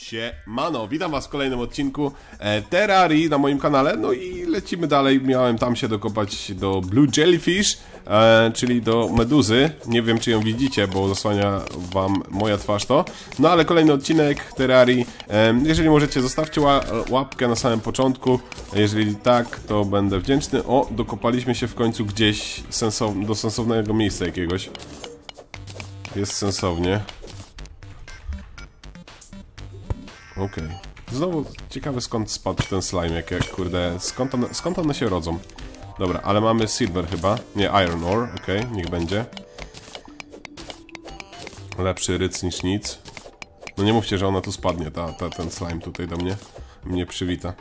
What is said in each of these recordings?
Siemano, witam was w kolejnym odcinku e, Terrarii na moim kanale, no i lecimy dalej, miałem tam się dokopać do Blue Jellyfish, e, czyli do meduzy, nie wiem czy ją widzicie, bo zasłania wam moja twarz to, no ale kolejny odcinek Terrarii, e, jeżeli możecie zostawcie ła łapkę na samym początku, jeżeli tak to będę wdzięczny, o dokopaliśmy się w końcu gdzieś do sensownego miejsca jakiegoś, jest sensownie. Okej. Znowu ciekawe skąd spadł ten slime, jak, jak kurde, skąd one, skąd one się rodzą? Dobra, ale mamy silver chyba, nie iron ore, okej, niech będzie. Lepszy ryc niż nic. No nie mówcie, że ona tu spadnie, ta, ta, ten slime tutaj do mnie, mnie przywita.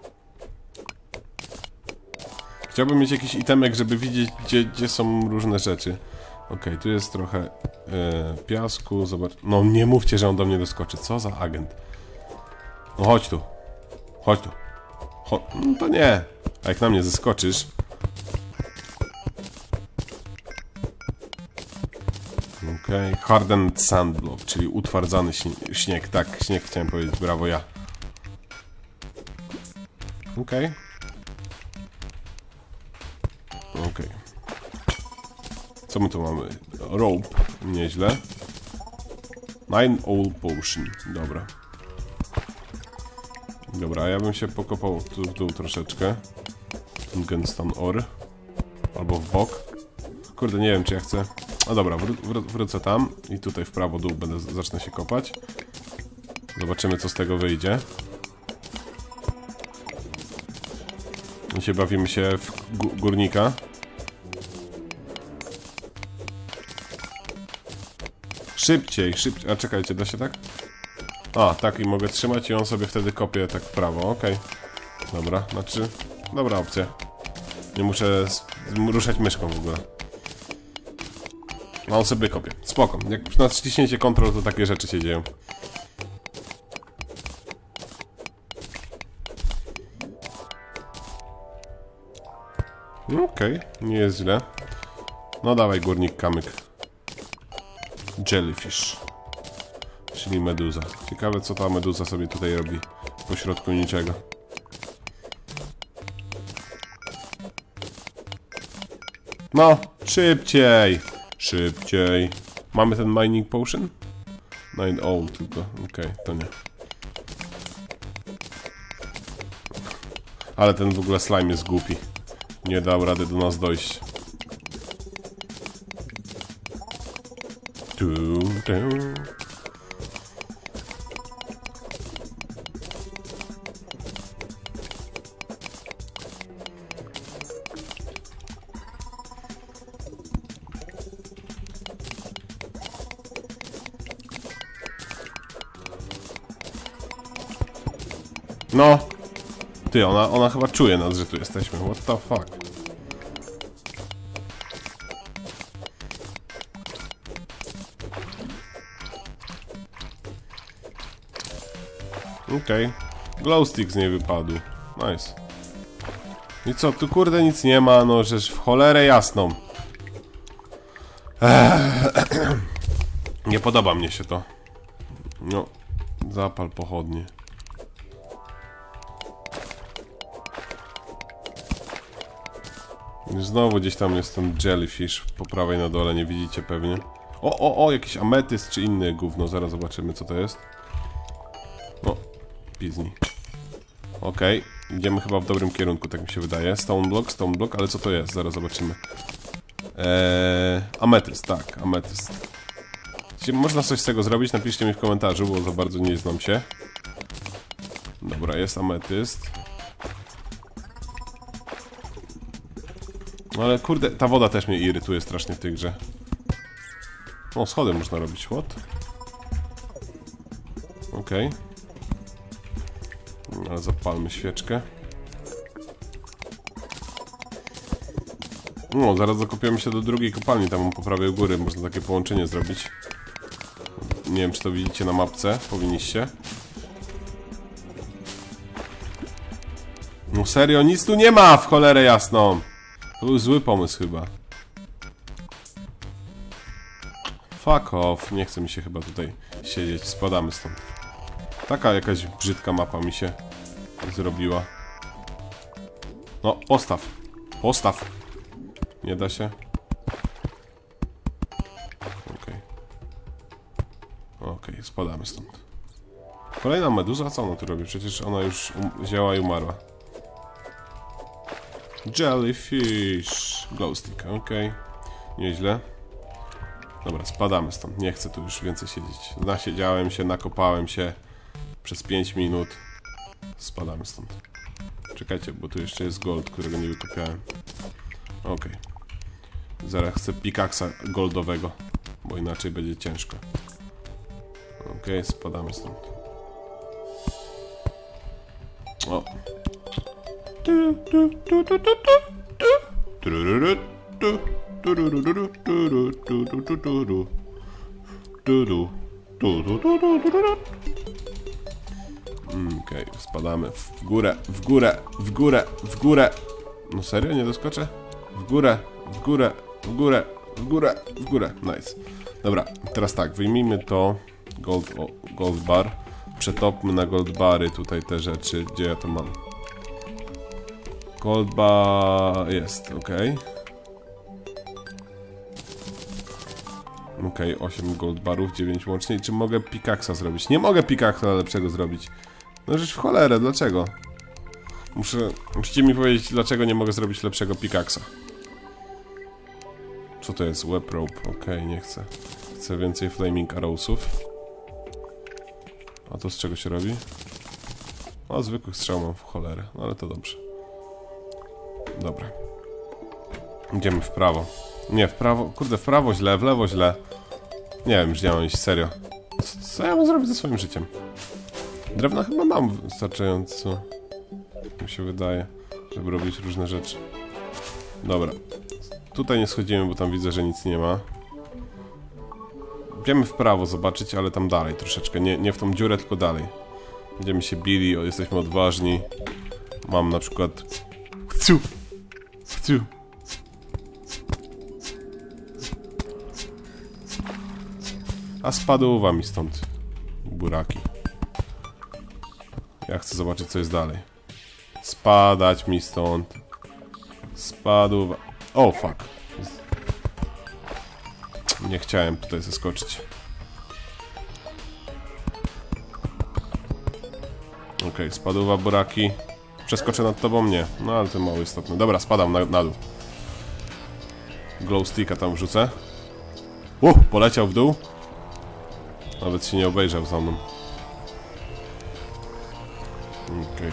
Chciałbym mieć jakiś itemek, żeby widzieć, gdzie, gdzie są różne rzeczy. Okej, tu jest trochę e, piasku, zobacz. No nie mówcie, że on do mnie doskoczy, co za agent. No chodź tu. Chodź tu. No to nie. A jak na mnie zeskoczysz... Okej. Okay. Hardened sandblock, czyli utwardzany śnieg. Tak, śnieg chciałem powiedzieć. Brawo, ja. Okej. Okay. Okej. Okay. Co my tu mamy? Rope. Nieźle. Nine Old Potion. Dobra. Dobra, ja bym się pokopał tu w dół troszeczkę. Genston Or. Albo w bok. Kurde, nie wiem czy ja chcę... A dobra, wró wró wrócę tam i tutaj w prawo dół będę zacznę się kopać. Zobaczymy co z tego wyjdzie. Się bawimy się w górnika. Szybciej, szybciej. A czekajcie, da się tak? A, tak i mogę trzymać i on sobie wtedy kopie tak w prawo, okej. Okay. Dobra, znaczy... Dobra opcja. Nie muszę ruszać myszką w ogóle. A on sobie kopie. Spoko. Jak na ściśnięcie kontrol, to takie rzeczy się dzieją. Okej, okay. nie jest źle. No dawaj górnik kamyk. Jellyfish. Czyli meduza. Ciekawe co ta meduza sobie tutaj robi po środku niczego. No, szybciej! Szybciej. Mamy ten mining potion? Nine old tylko. Okej, okay, to nie. Ale ten w ogóle slime jest głupi. Nie dał rady do nas dojść. Tu, tu. No. Ty, ona, ona chyba czuje nas, że tu jesteśmy. What the fuck? Okej. Okay. Glowstick z niej wypadł. Nice. I co, tu kurde nic nie ma, no żeż w cholerę jasną. Nie podoba mnie się to. No, zapal pochodnie. Znowu gdzieś tam jest ten jellyfish po prawej na dole, nie widzicie pewnie. O, o, o, jakiś ametyst czy inny gówno, zaraz zobaczymy co to jest. O, pizni. Okej, okay. idziemy chyba w dobrym kierunku, tak mi się wydaje. Stone block, stone block, ale co to jest? Zaraz zobaczymy. Eee, ametyst, tak, ametyst. Jeśli można coś z tego zrobić, napiszcie mi w komentarzu, bo za bardzo nie znam się. Dobra, jest ametyst. No ale kurde, ta woda też mnie irytuje strasznie w tej grze. O, schody można robić, what? Okej. Okay. Ale zapalmy świeczkę. No, zaraz zakopiamy się do drugiej kopalni, tam po prawej góry można takie połączenie zrobić. Nie wiem, czy to widzicie na mapce, powinniście. No serio, nic tu nie ma w cholerę jasną! To był zły pomysł chyba. Fuck off, nie chce mi się chyba tutaj siedzieć, spadamy stąd. Taka jakaś brzydka mapa mi się zrobiła. No, postaw. Postaw. Nie da się. Okej. Okej, spadamy stąd. Kolejna meduza? Co ona tu robi? Przecież ona już um wzięła i umarła. Jellyfish. Glowstick, okej. Nieźle. Dobra, spadamy stąd. Nie chcę tu już więcej siedzieć. Nasiedziałem się, nakopałem się przez 5 minut. Spadamy stąd. Czekajcie, bo tu jeszcze jest gold, którego nie wykopiałem. Okej. Zaraz chcę pikaksa goldowego, bo inaczej będzie ciężko. Okej, spadamy stąd. O. Okej, spadamy w górę, w górę, w górę, w górę. No serio, nie doskoczę? W górę, w górę, w górę, w górę, w górę. Nice. Dobra, teraz tak, wyjmijmy to gold, o, gold bar. Przetopmy na gold bary tutaj te rzeczy. Gdzie ja to mam? Gold bar jest, ok. Ok, 8 gold barów, 9 łącznie. Czy mogę pikaksa zrobić? Nie mogę pikaksa lepszego zrobić. No żeś w cholerę, dlaczego? Muszę, musicie mi powiedzieć, dlaczego nie mogę zrobić lepszego pikaksa. Co to jest? Web rope. Okej, nie chcę. Chcę więcej flaming arrowsów. A to z czego się robi? O, zwykłych strzał mam w cholerę, no ale to dobrze. Dobra. Idziemy w prawo. Nie, w prawo, kurde, w prawo źle, w lewo źle. Nie wiem, nie mam iść, serio. Co, co ja mam zrobić ze swoim życiem? Drewna chyba mam wystarczająco. Mi się wydaje, żeby robić różne rzeczy. Dobra. Tutaj nie schodzimy, bo tam widzę, że nic nie ma. Idziemy w prawo zobaczyć, ale tam dalej troszeczkę. Nie, nie w tą dziurę, tylko dalej. Będziemy się bili, jesteśmy odważni. Mam na przykład... Chciu! Chciu! A spadła mi stąd. Buraki. Ja chcę zobaczyć, co jest dalej. Spadać mi stąd. Spadł. O, fuck. Nie chciałem tutaj zeskoczyć. Okej, okay, spadła buraki. Przeskoczę nad tobą? Nie. No ale to mało istotne. Dobra, spadam na, na dół. Glow sticka tam wrzucę. Uh, poleciał w dół. Nawet się nie obejrzał za mną. Okej. Okay.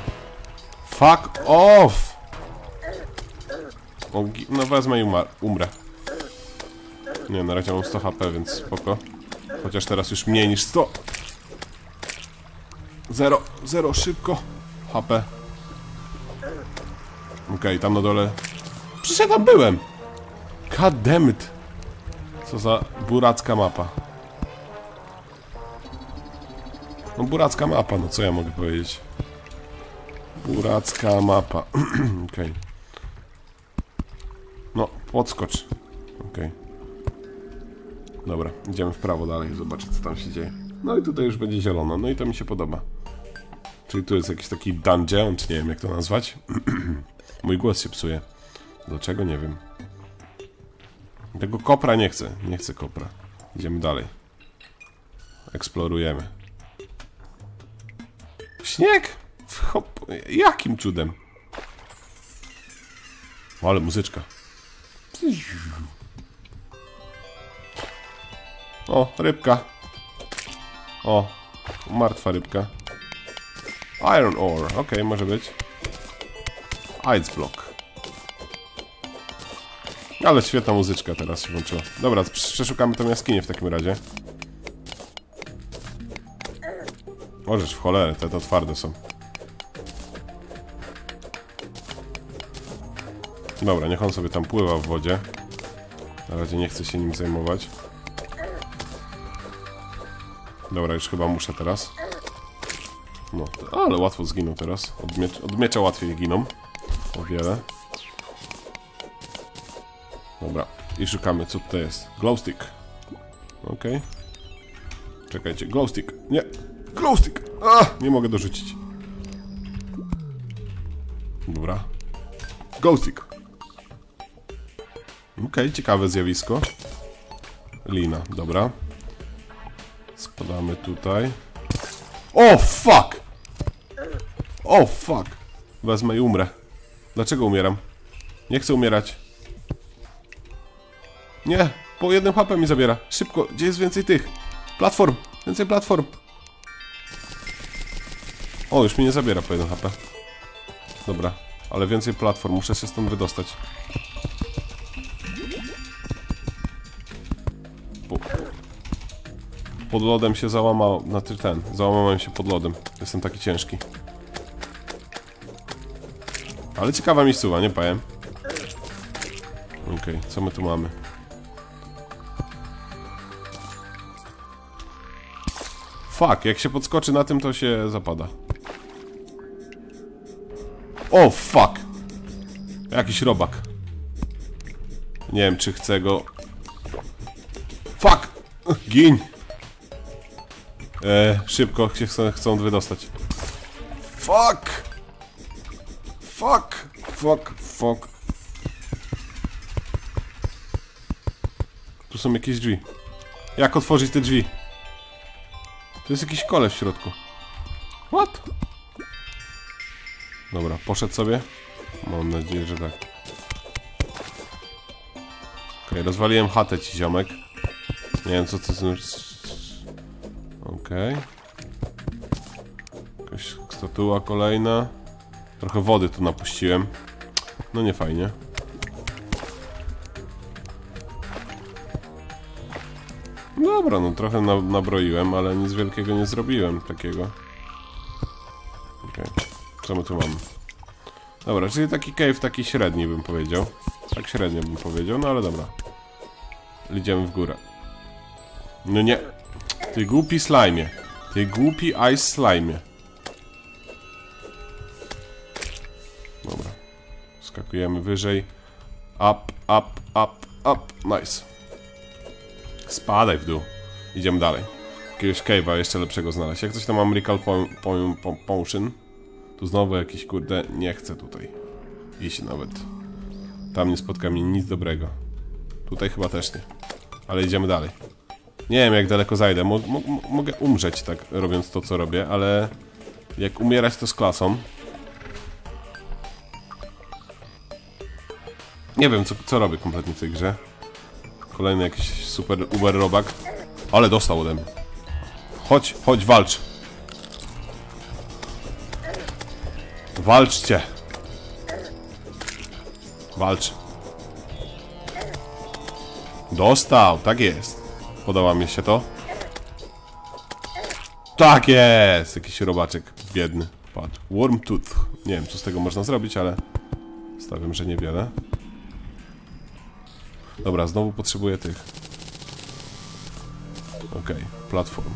Fuck off! No wezmę i umar umrę. Nie, na razie mam 100 HP, więc spoko. Chociaż teraz już mniej niż 100. Zero, zero, szybko. HP. Okay, tam na dole... Przecież ja tam byłem! It. Co za buracka mapa. No buracka mapa, no co ja mogę powiedzieć? Buracka mapa. Okay. No, podskocz. Okay. Dobra, idziemy w prawo dalej, zobaczyć co tam się dzieje. No i tutaj już będzie zielono, no i to mi się podoba. Czyli tu jest jakiś taki dungeon, czy nie wiem jak to nazwać. Mój głos się psuje. Dlaczego? Nie wiem. Tego kopra nie chcę, nie chcę kopra. Idziemy dalej. Eksplorujemy. Śnieg! Hop, jakim cudem? O, ale muzyczka. O, rybka. O, martwa rybka. Iron ore, ok, może być. Ice block. Ale świetna muzyczka teraz się włączyła. Dobra, przeszukamy tą jaskinię w takim razie. Możesz w cholerę, te to twarde są. Dobra, niech on sobie tam pływa w wodzie. Na razie nie chcę się nim zajmować. Dobra, już chyba muszę teraz. No, ale łatwo zginął teraz. Od, miecz, od miecza łatwiej giną. O wiele. Dobra, i szukamy, co tutaj jest. Glowstick. Okay. Czekajcie, glowstick. Nie. Glowstick! A, nie mogę dorzucić. Dobra. Glowstick. Okej, ciekawe zjawisko. Lina, dobra. Spadamy tutaj. O, fuck! O, fuck! Wezmę i umrę. Dlaczego umieram? Nie chcę umierać. Nie, po jednym HP mi zabiera. Szybko, gdzie jest więcej tych? Platform, więcej platform. O, już mi nie zabiera po jednym HP. Dobra, ale więcej platform, muszę się stąd wydostać. Po, pod lodem się załamał, na ty- ten, załamałem się pod lodem. Jestem taki ciężki. Ale ciekawa miejscowa, nie powiem. Okej, co my tu mamy? Fuck, jak się podskoczy na tym, to się zapada. O, fuck! Jakiś robak. Nie wiem, czy chcę go... Fuck! Gin! E, szybko się chcą, chcą wydostać. Fuck! Fuck! Fuck, fuck. Tu są jakieś drzwi. Jak otworzyć te drzwi? To jest jakiś kole w środku. What? Dobra, poszedł sobie. Mam nadzieję, że tak. Okej, rozwaliłem chatę ci ziomek. Nie wiem co to jest. Okej. Jakaś statua kolejna. Trochę wody tu napuściłem. No nie fajnie. Dobra, no trochę na, nabroiłem, ale nic wielkiego nie zrobiłem takiego. Okej, co my tu mamy? Dobra, czyli taki cave taki średni bym powiedział. Tak średnio bym powiedział, no ale dobra. Idziemy w górę. No nie. Ty głupi slime. Ty głupi ice slime. Dobra. Skakujemy wyżej. Up, up, up, up. Nice. Spadaj w dół. Idziemy dalej. Jakiegoś cave'a jeszcze lepszego znaleźć. Jak coś tam mam recall po, po, po, potion. Tu znowu jakiś kurde... Nie chcę tutaj iść nawet. Tam nie spotka mnie nic dobrego. Tutaj chyba też nie. Ale idziemy dalej. Nie wiem jak daleko zajdę. Mo mo mogę umrzeć tak robiąc to co robię, ale... Jak umierać to z klasą. Nie wiem co, co robię kompletnie w tej grze. Kolejny jakiś super uber robak. Ale dostał ode mnie. Chodź, chodź, walcz. Walczcie. Walcz. Dostał, tak jest. Podoba mi się to. Tak jest! Jakiś robaczek biedny padł. Worm tooth. Nie wiem, co z tego można zrobić, ale stawiam, że niewiele. Dobra, znowu potrzebuję tych. Okay, platform.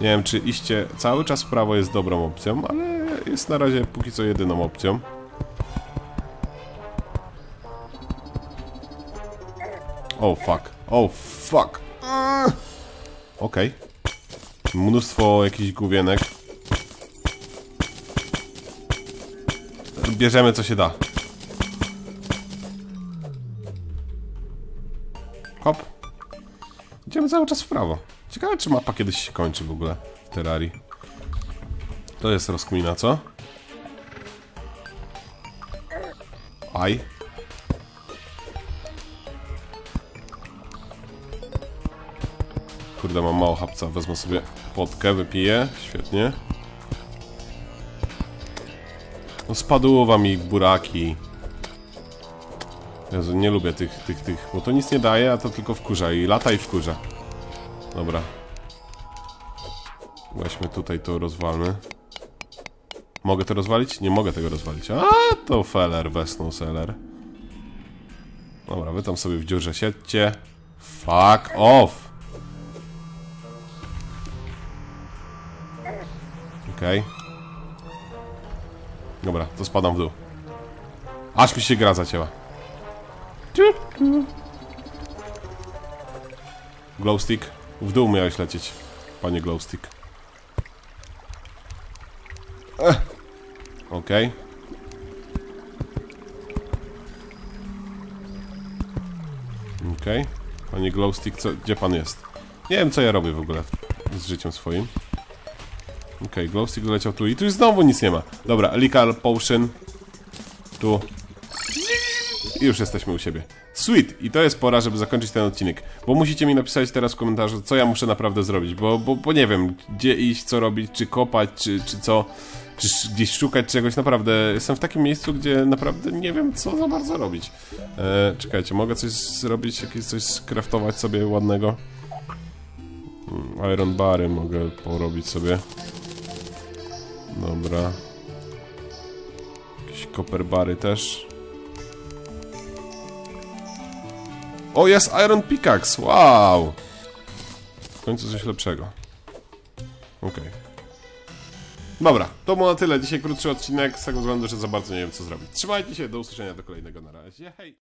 Nie wiem, czy iście cały czas w prawo jest dobrą opcją, ale jest na razie póki co jedyną opcją. Oh fuck, oh fuck. Okej. Okay. Mnóstwo jakichś główienek. Bierzemy co się da. Idziemy cały czas w prawo. Ciekawe, czy mapa kiedyś się kończy w ogóle w Terrarii. To jest rozkmina, co? Aj. Kurde, mam mało chapca. Wezmę sobie potkę, wypiję. Świetnie. No spadło mi buraki. Jezu, nie lubię tych, tych, tych, bo to nic nie daje, a to tylko wkurza i lata i wkurza. Dobra. Weźmy tutaj to rozwalmy. Mogę to rozwalić? Nie mogę tego rozwalić. A, to feller, wesnął seller. Dobra, wy tam sobie w dziurze siedźcie. Fuck off! Okej. Okay. Dobra, to spadam w dół. Aż mi się gra zacięła. Glowstick. W dół miałeś lecieć. panie Glowstick. Ech. Okej. Okej. Panie Glowstick, co, gdzie pan jest? Nie wiem, co ja robię w ogóle z życiem swoim. Okej, Glowstick doleciał tu i tu już znowu nic nie ma. Dobra, Lical Potion. Tu. I już jesteśmy u siebie. Sweet! I to jest pora, żeby zakończyć ten odcinek. Bo musicie mi napisać teraz w komentarzu, co ja muszę naprawdę zrobić, bo, bo, bo nie wiem, gdzie iść, co robić, czy kopać, czy, czy co, czy gdzieś szukać czegoś. Naprawdę, jestem w takim miejscu, gdzie naprawdę nie wiem, co za bardzo robić. E, czekajcie, mogę coś zrobić, jakieś coś skraftować sobie ładnego? Mm, Iron bary mogę porobić sobie. Dobra. Jakieś copper bary też. O, jest Iron Pickaxe! Wow! W końcu coś lepszego. Okej. Dobra, to było na tyle. Dzisiaj krótszy odcinek, z tego względu, że za bardzo nie wiem co zrobić. Trzymajcie się, do usłyszenia do kolejnego na razie. Hej!